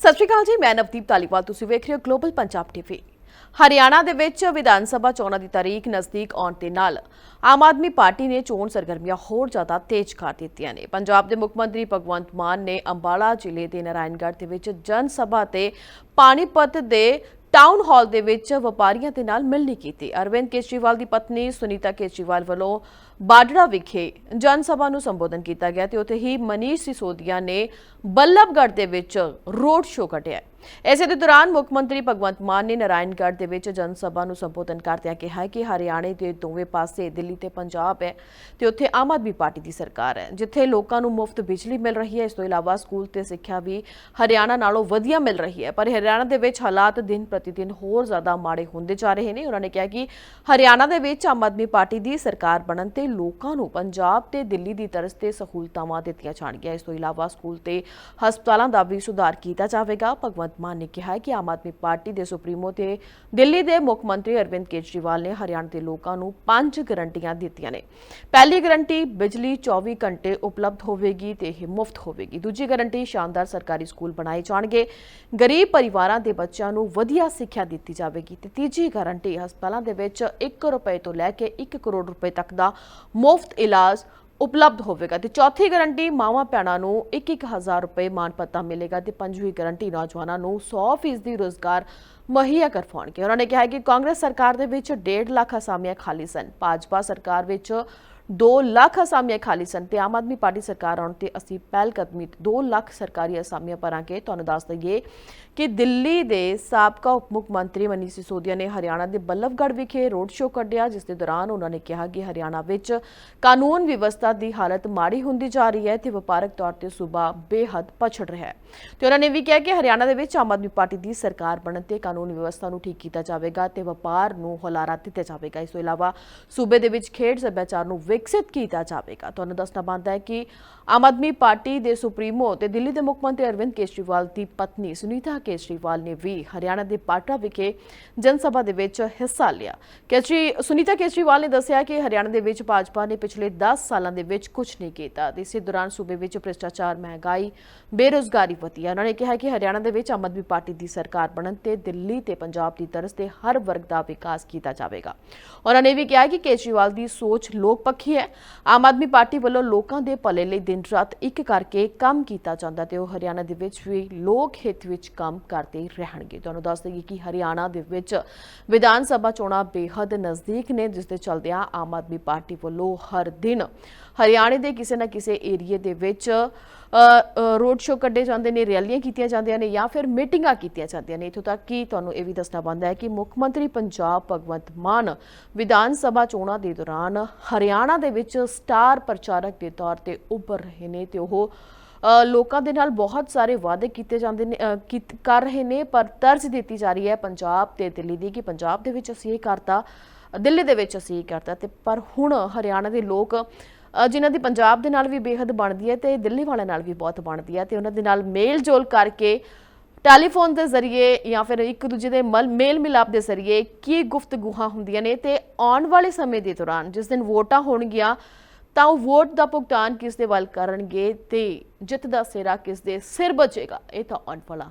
ਸਤਿ ਸ਼੍ਰੀ ਅਕਾਲ ਜੀ, ਮੈਂ ਨਵਦੀਪ ਤਾਲੀਵਾਲ ਤੁਸੀਂ ਵੇਖ ਰਹੇ ਹੋ ਗਲੋਬਲ ਪੰਜਾਬ ਟੀਵੀ ਹਰਿਆਣਾ ਦੇ ਵਿੱਚ ਵਿਧਾਨ ਸਭਾ ਚੋਣਾਂ ਦੀ ਤਾਰੀਖ ਨਜ਼ਦੀਕ ਆਉਣ ਦੇ ਨਾਲ ਆਮ ਆਦਮੀ ਪਾਰਟੀ ਨੇ ਚੋਣ ਸਰਗਰਮੀਆਂ ਹੋਰ ਜ਼ਿਆਦਾ ਤੇਜ਼ ਕਰ ਦਿੱਤੀਆਂ ਨੇ। ਪੰਜਾਬ ਦੇ ਮੁੱਖ ਮੰਤਰੀ ਭਗਵੰਤ ਮਾਨ ਨੇ ਅੰਬਾਲਾ ਜ਼ਿਲ੍ਹੇ ਦੇ ਨਾਰਾਇਣਗੜ੍ਹ ਦੇ ਵਿੱਚ ਜਨ ਸਭਾ ਤੇ ਪਾਣੀਪਤ ਦੇ ਟਾਊਨ ਹਾਲ ਦੇ ਵਿੱਚ ਵਪਾਰੀਆਂ ਦੇ ਨਾਲ ਮਿਲਣੀ ਕੀਤੀ। ਅਰਵਿੰਦ ਕੇਜਰੀਵਾਲ ਦੀ ਪਤਨੀ ਸੁਨੀਤਾ ਕੇਜਰੀਵਾਲ ਵੱਲੋਂ ਬਾਡੜਾ ਵਿਖੇ ਜਨ ਸਭਾ ਨੂੰ ਸੰਬੋਧਨ ਕੀਤਾ ਗਿਆ ਤੇ ਉੱਥੇ ਹੀ ਮਨੀਸ਼ ਸਿਸੋਦੀਆ ਨੇ ਬੱਲਭਗੜ੍ਹ ਦੇ ਵਿੱਚ ਰੋਡ ਸ਼ੋਅ ਕੱਢਿਆ ਇਸੇ ਦੇ ਦੌਰਾਨ ਮੁੱਖ ਮੰਤਰੀ ਭਗਵੰਤ ਮਾਨ ਨੇ ਨਾਰਾਇਣਗੜ੍ਹ ਦੇ ਵਿੱਚ ਜਨ ਸਭਾ ਨੂੰ ਸੰਬੋਧਨ ਕਰਦਿਆਂ ਕਿਹਾ ਕਿ ਹਰਿਆਣੇ ਦੇ ਦੋਵੇਂ ਪਾਸੇ, ਦਿੱਲੀ ਤੇ ਪੰਜਾਬ ਹੈ ਤੇ ਉੱਥੇ ਆਮ ਆਦਮੀ ਪਾਰਟੀ ਦੀ ਸਰਕਾਰ ਹੈ, ਜਿੱਥੇ ਲੋਕਾਂ ਨੂੰ ਮੁਫਤ ਬਿਜਲੀ ਮਿਲ ਰਹੀ ਹੈ। ਇਸ ਤੋਂ ਇਲਾਵਾ ਸਕੂਲ ਤੇ ਸਿੱਖਿਆ ਵੀ ਹਰਿਆਣਾ ਨਾਲੋਂ ਵਧੀਆ ਮਿਲ ਰਹੀ ਹੈ, ਪਰ ਹਰਿਆਣਾ ਦੇ ਵਿੱਚ ਹਾਲਾਤ ਦਿਨ ਪ੍ਰਤੀ ਦਿਨ ਹੋਰ ਜ਼ਿਆਦਾ ਮਾੜੇ ਹੁੰਦੇ ਜਾ ਰਹੇ ਨੇ। ਉਹਨਾਂ ਨੇ ਕਿਹਾ ਕਿ ਹਰਿਆਣਾ ਦੇ ਵਿੱਚ ਆਮ ਆਦਮੀ ਪਾਰਟੀ ਦੀ ਸਰਕਾਰ ਬਣਨ ਤੇ ਲੋਕਾਂ ਨੂੰ ਪੰਜਾਬ ਤੇ ਦਿੱਲੀ ਦੀ ਤਰਸ ਤੇ ਸਹੂਲਤਾਵਾਂ ਦਿੱਤੀਆਂ ਜਾਣਗੀਆਂ। ਇਸ ਤੋਂ ਇਲਾਵਾ ਸਕੂਲ ਤੇ ਹਸਪਤਾਲਾਂ ਦਾ ਵੀ ਸੁਧਾਰ ਕੀਤਾ ਜਾਵੇਗਾ। ਭਗਵੰਤ ਮਾਨ ਨੇ ਕਿਹਾ ਕਿ ਆਮ ਆਦਮੀ ਪਾਰਟੀ ਦੇ ਸੁਪਰੀਮੋ ਤੇ ਦਿੱਲੀ ਦੇ ਮੁੱਖ ਮੰਤਰੀ ਅਰਵਿੰਦ ਕੇਜਰੀਵਾਲ ਨੇ ਹਰਿਆਣਾ ਦੇ ਲੋਕਾਂ ਨੂੰ ਪੰਜ ਗਰੰਟੀਆਂ ਦਿੱਤੀਆਂ ਨੇ। ਪਹਿਲੀ ਗਰੰਟੀ, ਬਿਜਲੀ 24 ਘੰਟੇ ਉਪਲਬਧ ਹੋਵੇਗੀ ਤੇ ਇਹ ਮੁਫਤ ਹੋਵੇਗੀ। ਦੂਜੀ ਗਰੰਟੀ, ਸ਼ਾਨਦਾਰ ਸਰਕਾਰੀ ਸਕੂਲ ਬਣਾਏ ਜਾਣਗੇ। ਗਰੀਬ ਪਰਿਵਾਰਾਂ ਦੇ ਬੱਚਿਆਂ ਨੂੰ ਵਧੀਆ ਸਿੱਖਿਆ ਦਿੱਤੀ ਜਾਵੇਗੀ ਤੇ ਤੀਜੀ ਗਾਰੰਟੀ, ਹਸਪਤਾਲਾਂ ਦੇ ਵਿੱਚ 1 ਰੁਪਏ ਤੋਂ ਲੈ ਕੇ 1 ਕਰੋੜ ਰੁਪਏ ਤੱਕ ਦਾ ਮੁਫਤ ਇਲਾਜ ਉਪਲਬਧ ਹੋਵੇਗਾ ਤੇ ਚੌਥੀ ਗਾਰੰਟੀ ਮਾਵਾਂ ਭੈਣਾਂ ਨੂੰ 1-1000 ਰੁਪਏ ਮਾਨ ਪੱਤਾ ਮਿਲੇਗਾ ਤੇ ਪੰਜਵੀਂ ਗਾਰੰਟੀ ਨੌਜਵਾਨਾਂ ਨੂੰ 100% ਦੀ ਰੋਜ਼ਗਾਰ ਮੁਹੱਈਆ ਕਰਵਾਉਣਗੇ। ਉਹਨਾਂ ਨੇ ਕਿਹਾ ਕਿ ਕਾਂਗਰਸ ਸਰਕਾਰ ਦੇ ਵਿੱਚ 1.5 ਲੱਖ ਅਸਾਮੀਆਂ ਖਾਲੀ ਸਨ। ਭਾਜਪਾ ਸਰਕਾਰ ਵਿੱਚ 2 ਲੱਖ ਅਸਾਮੀਆਂ ਖਾਲੀ ਸਨ। ਤੇ ਆਮ ਆਦਮੀ ਪਾਰਟੀ ਸਰਕਾਰ ਆਉਣ ਤੇ ਅਸੀਂ ਪਹਿਲ ਕਦਮੀ 2 ਲੱਖ ਸਰਕਾਰੀ ਅਸਾਮੀਆਂ ਭਰਾਂਗੇ। ਤੁਹਾਨੂੰ ਦੱਸ ਦਈਏ ਕਿ ਦਿੱਲੀ ਦੇ ਸਾਬਕਾ ਉਪ ਮੁੱਖ ਮੰਤਰੀ ਮਨੀਸ਼ ਸਿਸੋਦੀਆ ਨੇ ਹਰਿਆਣਾ ਦੇ ਬੱਲਭਗੜ੍ਹ ਵਿਖੇ ਰੋਡ ਸ਼ੋਅ ਕੱਢਿਆ, ਜਿਸ ਦੇ ਦੌਰਾਨ ਉਹਨਾਂ ਨੇ ਕਿਹਾ ਕਿ ਹਰਿਆਣਾ ਵਿੱਚ ਕਾਨੂੰਨ ਵਿਵਸਥਾ ਦੀ ਹਾਲਤ ਮਾੜੀ ਹੁੰਦੀ ਜਾ ਰਹੀ ਹੈ ਤੇ ਵਪਾਰਕ ਤੌਰ ਤੇ ਸੂਬਾ ਬੇਹੱਦ ਪਛੜ ਰਿਹਾ ਹੈ। ਤੇ ਉਹਨਾਂ ਨੇ ਵੀ ਕਿਹਾ ਕਿ ਹਰਿਆਣਾ ਦੇ ਵਿੱਚ ਆਮ ਆਦਮੀ ਪਾਰਟੀ ਦੀ ਸਰਕਾਰ ਬਣਨ ਤੇ ਕਾਨੂੰਨ ਵਿਵਸਥਾ ਨੂੰ ਠੀਕ ਕੀਤਾ ਜਾਵੇਗਾ ਤੇ ਵਪਾਰ ਨੂੰ ਹੁਲਾਰਾ ਦਿੱਤਾ ਜਾਵੇਗਾ। ਇਸ ਤੋਂ ਇਲਾਵਾ ਸੂਬੇ ਦੇ ਵਿੱਚ ਖੇਡ ਸੱਭਿਆਚਾਰ ਨੂੰ ਵਿਕਸਿਤ ਕੀਤਾ ਜਾਵੇਗਾ ਤੁਹਾਨੂੰ ਦੱਸਣਾ ਬਣਦਾ ਹੈ ਕਿ ਆਮ ਆਦਮੀ ਪਾਰਟੀ ਦੇ ਸੁਪਰੀਮੋ ਤੇ ਦਿੱਲੀ ਦੇ ਮੁੱਖ ਮੰਤਰੀ ਅਰਵਿੰਦ ਕੇਜਰੀਵਾਲ ਦੀ ਪਤਨੀ ਸੁਨੀਤਾ ਕੇਜਰੀਵਾਲ ਨੇ ਵੀ ਹਰਿਆਣਾ ਦੇ ਪਾਟਾ ਵਿਖੇ ਜਨ ਸਭਾ ਦੇ ਵਿੱਚ ਹਿੱਸਾ ਲਿਆ ਕੇਜਰੀ ਸੁਨੀਤਾ ਕੇਜਰੀਵਾਲ ਨੇ ਦੱਸਿਆ ਕਿ ਹਰਿਆਣਾ ਦੇ ਵਿੱਚ ਭਾਜਪਾ ਨੇ ਪਿਛਲੇ 10 ਸਾਲਾਂ ਦੇ ਵਿੱਚ ਕੁਝ ਨਹੀਂ ਕੀਤਾ ਤੇ ਇਸੇ ਦੌਰਾਨ ਸੂਬੇ ਵਿੱਚ ਭ੍ਰਿਸ਼ਟਾਚਾਰ ਮਹਿੰਗਾਈ ਬੇਰੁਜ਼ਗਾਰੀ ਵਧੀ ਹੈ ਉਹਨਾਂ ਨੇ ਕਿਹਾ ਕਿ ਹਰਿਆਣਾ ਦੇ ਵਿੱਚ ਆਮ ਆਦਮੀ ਪਾਰਟੀ ਦੀ ਸਰਕਾਰ ਬਣਨ ਤੇ ਦਿੱਲੀ ਤੇ ਪੰਜਾਬ ਦੀ ਤਰਜ਼ ਤੇ ਹਰ ਵਰਗ ਦਾ ਵਿਕਾਸ ਕੀਤਾ ਜਾਵੇਗਾ ਉਹਨਾਂ ਨੇ ਵੀ ਕਿਹਾ ਕਿ ਕੇਜਰੀਵਾਲ ਦੀ ਸੋਚ ਲੋਕ ਪੱਖੀ ਹੈ। ਆਮ ਆਦਮੀ ਪਾਰਟੀ ਵੱਲੋਂ ਲੋਕਾਂ ਦੇ ਭਲੇ ਲਈ ਦਿਨ ਰਾਤ ਇੱਕ ਕਰਕੇ ਕੰਮ ਕੀਤਾ ਜਾਂਦਾ ਤੇ ਉਹ ਹਰਿਆਣਾ ਦੇ ਵਿੱਚ ਵੀ ਲੋਕ ਹਿੱਤ ਵਿੱਚ ਕੰਮ ਕਰਦੇ ਰਹਿਣਗੇ। ਤੁਹਾਨੂੰ ਦੱਸ ਦਈਏ ਕਿ ਹਰਿਆਣਾ ਦੇ ਵਿੱਚ ਵਿਧਾਨ ਸਭਾ ਚੋਣਾਂ ਬੇਹੱਦ ਨਜ਼ਦੀਕ ਨੇ, ਜਿਸ ਦੇ ਚਲਦਿਆਂ ਆਮ ਆਦਮੀ ਪਾਰਟੀ ਵੱਲੋਂ ਹਰ ਦਿਨ ਹਰਿਆਣੇ ਦੇ ਕਿਸੇ ਨਾ ਕਿਸੇ ਏਰੀਏ ਦੇ ਵਿੱਚ ਰੋਡ ਸ਼ੋਅ ਕੱਢੇ ਜਾਂਦੇ ਨੇ ਰੈਲੀਆਂ ਕੀਤੀਆਂ ਜਾਂਦੀਆਂ ਨੇ ਜਾਂ ਫਿਰ ਮੀਟਿੰਗਾਂ ਕੀਤੀਆਂ ਜਾਂਦੀਆਂ ਨੇ। ਇਥੋਂ ਤੱਕ ਕਿ ਤੁਹਾਨੂੰ ਇਹ ਵੀ ਦੱਸਣਾ ਪੈਂਦਾ ਹੈ ਕਿ ਮੁੱਖ ਮੰਤਰੀ ਪੰਜਾਬ ਭਗਵੰਤ ਮਾਨ ਵਿਧਾਨ ਸਭਾ ਚੋਣਾਂ ਦੇ ਦੌਰਾਨ ਹਰਿਆਣਾ ਦੇ ਵਿੱਚ ਸਟਾਰ ਪ੍ਰਚਾਰਕ ਦੇ ਤੌਰ ਤੇ ਉੱਭਰ ਰਹੇ ਨੇ ਤੇ ਉਹ ਲੋਕਾਂ ਦੇ ਨਾਲ ਬਹੁਤ ਸਾਰੇ ਵਾਅਦੇ ਕੀਤੇ ਜਾਂਦੇ ਨੇ ਅ, ਕਰ ਰਹੇ ਨੇ ਪਰ ਤਰਜ ਦਿੱਤੀ ਜਾ ਰਹੀ ਹੈ ਪੰਜਾਬ ਤੇ ਦਿੱਲੀ ਦੀ ਕਿ ਪੰਜਾਬ ਦੇ ਵਿੱਚ ਅਸੀਂ ਇਹ ਕਰਤਾ ਦਿੱਲੀ ਦੇ ਵਿੱਚ ਅਸੀਂ ਇਹ ਕਰਤਾ ਤੇ ਪਰ ਹੁਣ ਹਰਿਆਣਾ ਦੇ ਲੋਕ ਜਿਨ੍ਹਾਂ ਦੀ ਪੰਜਾਬ ਦੇ ਨਾਲ ਵੀ ਬੇਹੱਦ ਬਣਦੀ ਹੈ ਤੇ ਦਿੱਲੀ ਵਾਲਿਆਂ ਨਾਲ ਵੀ ਬਹੁਤ ਬਣਦੀ ਹੈ ਤੇ ਉਹਨਾਂ ਦੇ ਨਾਲ ਮੇਲ ਜੋਲ ਕਰਕੇ ਟੈਲੀਫੋਨ ਦੇ ਜ਼ਰੀਏ ਜਾਂ ਫਿਰ ਇੱਕ ਦੂਜੇ ਦੇ ਮਲ, ਮੇਲ ਮਿਲਾਪ ਦੇ ਜ਼ਰੀਏ ਕੀ ਗੁਫ਼ਤਗੂਹਾਂ ਹੁੰਦੀਆਂ ਨੇ ਤੇ ਆਉਣ ਵਾਲੇ ਸਮੇਂ ਦੇ ਦੌਰਾਨ ਜਿਸ ਦਿਨ ਵੋਟਾਂ ਹੋਣਗੀਆਂ, ਤਾਂ ਉਹ ਵੋਟ ਦਾ ਭੁਗਤਾਨ ਕਿਸ ਦੇ ਵੱਲ ਕਰਨਗੇ ਤੇ ਜਿੱਤ ਦਾ ਸਿਰਾ ਕਿਸ ਦੇ ਸਿਰ ਬਚੇਗਾ, ਇਹ ਤਾਂ ਆਉਣ ਵਾਲਾ